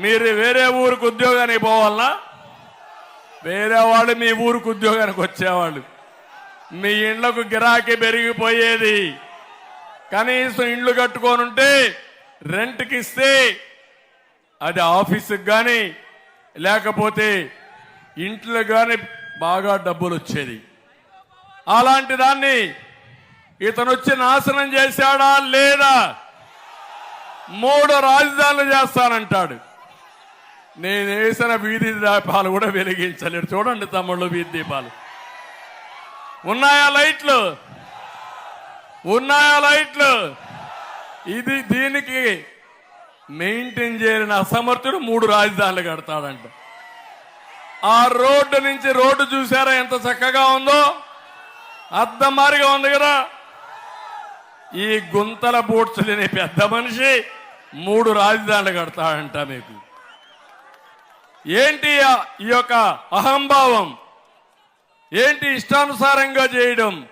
మీరు వేరే ఊరికి ఉద్యోగానికి పోవాలనా వేరే వాళ్ళు మీ ఊరికి ఉద్యోగానికి వచ్చేవాళ్ళు. మీ ఇండ్లకు గిరాకీ పెరిగిపోయేది. కనీసం ఇండ్లు కట్టుకొని ఉంటే రెంట్కి ఇస్తే అది ఆఫీసుకు కానీ లేకపోతే ఇంట్లో కానీ బాగా డబ్బులు వచ్చేది. అలాంటి దాన్ని ఇతను వచ్చి నాశనం చేశాడా లేదా? మూడు రాజధానులు చేస్తానంటాడు. నేను వేసిన వీధి దీపాలు కూడా వెలిగించలేడు. చూడండి తమ్ముళ్ళు వీధి దీపాలు. ఉన్నాయా లైట్లు? ఉన్నాయా లైట్లు? ఇది దీనికి మెయింటైన్ చేయని అసమర్థుడు మూడు రాజధానులు కడతాడంట. ఆ రోడ్డు నుంచి రోడ్డు చూసారా ఎంత చక్కగా ఉందో? అద్దమారిగా ఉంది కదా. ఈ గుంతల బూడ్చలేని పెద్ద మనిషి మూడు రాజధానులు కడతాడంట మీకు. ఏంటి ఈ యొక్క అహంభావం? ఏంటి ఇష్టానుసారంగా చేయడం?